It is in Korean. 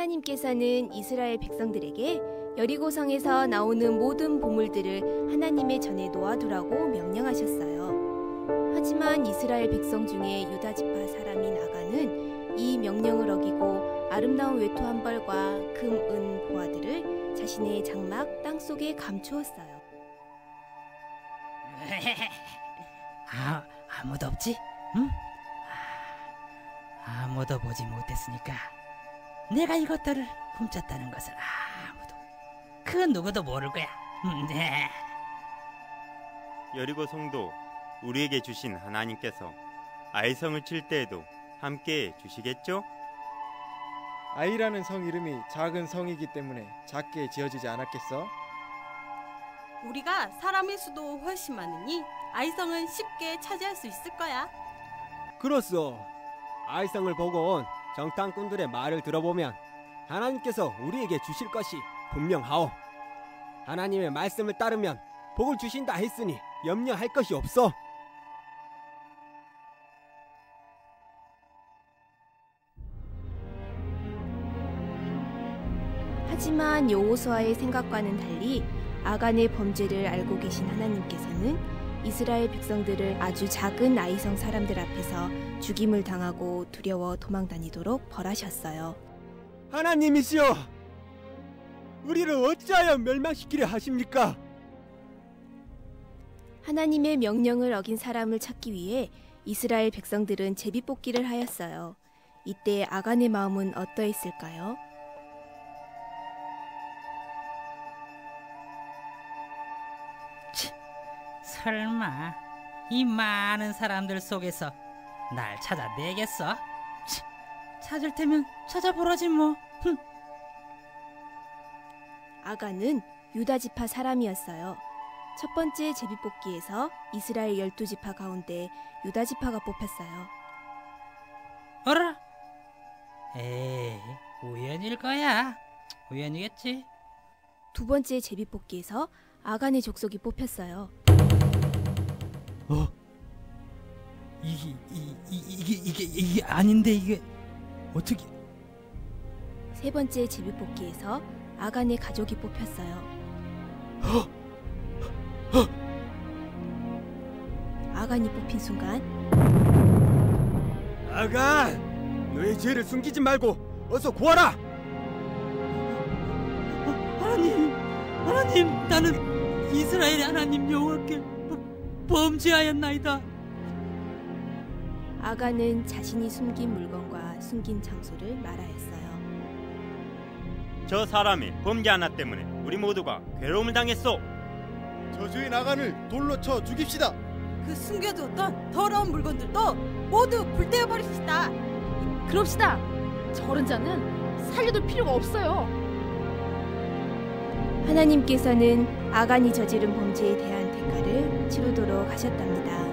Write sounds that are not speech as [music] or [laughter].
하나님께서는 이스라엘 백성들에게 여리고성에서 나오는 모든 보물들을 하나님의 전에 놓아두라고 명령하셨어요. 하지만 이스라엘 백성 중에 유다 지파 사람인 아가는 이 명령을 어기고 아름다운 외투 한 벌과 금, 은, 보화들을 자신의 장막 땅 속에 감추었어요. [laughs] 아, 아무도 없지? 응? 아, 아무도 보지 못했으니까 내가 이것들을 훔쳤다는 것을 아무도 그 누구도 모를 거야. 음, 네. 여리고 성도 우리에게 주신 하나님께서 아이성을 칠 때에도 함께 주시겠죠? 아이라는 성 이름이 작은 성이기 때문에 작게 지어지지 않았겠어? 우리가 사람의 수도 훨씬 많으니 아이성은 쉽게 차지할 수 있을 거야. 그렇소. 아이성을 보고 온 정탐꾼들의 말을 들어보면 하나님께서 우리에게 주실 것이 분명하오. 하나님의 말씀을 따르면 복을 주신다 했으니 염려할 것이 없어. 하지만 여호수아의 생각과는 달리 아간의 범죄를 알고 계신 하나님께서는 이스라엘 백성들을 아주 작은 아이성 사람들 앞에서 죽임을 당하고 두려워 도망 다니도록 벌하셨어요. 하나님이시여, 우리를 어찌하여 멸망시키려 하십니까? 하나님의 명령을 어긴 사람을 찾기 위해 이스라엘 백성들은 제비뽑기를 하였어요. 이때 아간의 마음은 어떠했을까요? 설마 이 많은 사람들 속에서 날 찾아내겠어? 치, 찾을 테면 찾아보라지 뭐. 흠. 아간은 유다 지파 사람이었어요. 첫 번째 제비뽑기에서 이스라엘 열두 지파 가운데 유다 지파가 뽑혔어요. 어라? 에이, 우연일 거야. 우연이겠지. 두 번째 제비뽑기에서 아간의 족속이 뽑혔어요. 어? 이게 이, 이, 이게 이게 이게 아닌데 이게 어떻게? 세 번째 제비뽑기에서 아간의 가족이 뽑혔어요. 아간이 뽑힌 순간 아가, 너의 죄를 숨기지 말고 어서 구하라. 하나님, 하나님, 나는 이스라엘의 하나님 여호와께 범죄하였나이다. 아간은 자신이 숨긴 물건과 숨긴 장소를 말하였어요. 저 사람이 범죄 하나 때문에 우리 모두가 괴로움을 당했소. 저주의 나간을 돌로 쳐 죽입시다. 그 숨겨두었던 더러운 물건들도 모두 불태워 버립시다. 그럽시다. 저런 자는 살려둘 필요가 없어요. 하나님께서는 아간이 저지른 범죄에 대한 대가를 치르도록 하셨답니다.